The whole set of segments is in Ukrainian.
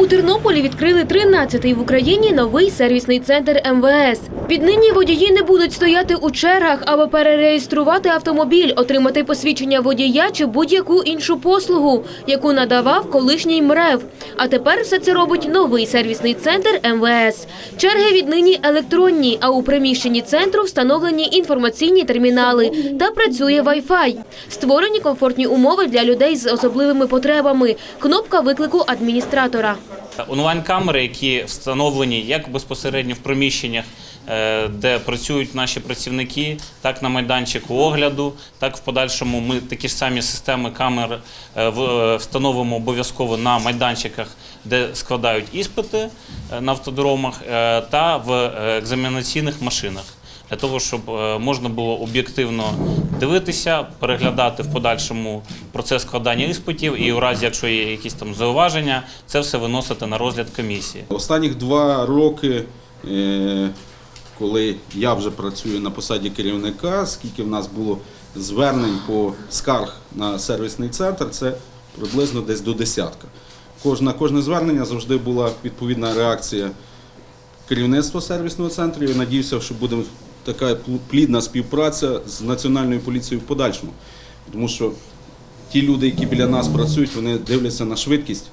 У Тернополі відкрили 13-й в Україні новий сервісний центр МВС. Віднині водії не будуть стояти у чергах, аби перереєструвати автомобіль, отримати посвідчення водія чи будь-яку іншу послугу, яку надавав колишній МРЕВ. А тепер все це робить новий сервісний центр МВС. Черги віднині електронні, а у приміщенні центру встановлені інформаційні термінали та працює Wi-Fi. Створені комфортні умови для людей з особливими потребами. Кнопка виклику адміністратора. Онлайн-камери, які встановлені як безпосередньо в приміщеннях, е, де працюють наші працівники, так на майданчику огляду, так в подальшому ми такі ж самі системи камер е, е, встановимо обов'язково на майданчиках, де складають іспити на автодромах, та в екзаменаційних машинах. Для того, щоб можна було об'єктивно дивитися, переглядати в подальшому процес складання іспитів, і у разі, якщо є якісь там зауваження, це все виносити на розгляд комісії. Останніх два роки, е, коли я вже працюю на посаді керівника, скільки в нас було звернень по скарг на сервісний центр, це приблизно десь до десятка. Кож- На кожне звернення завжди була відповідна реакція керівництва сервісного центру. Я надіюся, що буде така пл- плідна співпраця з Національною поліцією в подальшому. Тому що ті люди, які біля нас працюють, вони дивляться на швидкість,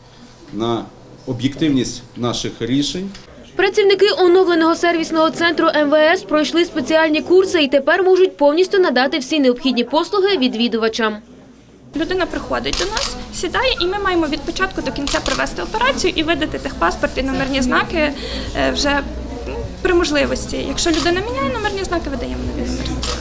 на об'єктивність наших рішень. Працівники оновленого сервісного центру МВС пройшли спеціальні курси і тепер можуть повністю надати всі необхідні послуги відвідувачам. Людина приходить до нас, сідає, і ми маємо від початку до кінця провести операцію і видати техпаспорт і номерні знаки е, вже при можливості. Якщо людина міняє номерні знаки, видаємо нові номерні знаки.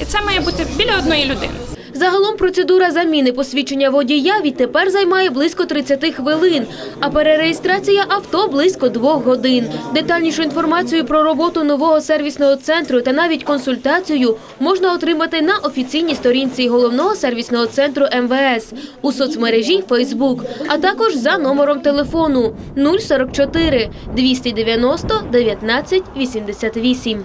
І це має бути біля одної людини. Загалом процедура заміни посвідчення водія відтепер займає близько 30 хвилин, а перереєстрація авто близько двох годин. Детальнішу інформацію про роботу нового сервісного центру та навіть консультацію можна отримати на офіційній сторінці головного сервісного центру МВС у соцмережі Facebook, а також за номером телефону 044 290 19 88.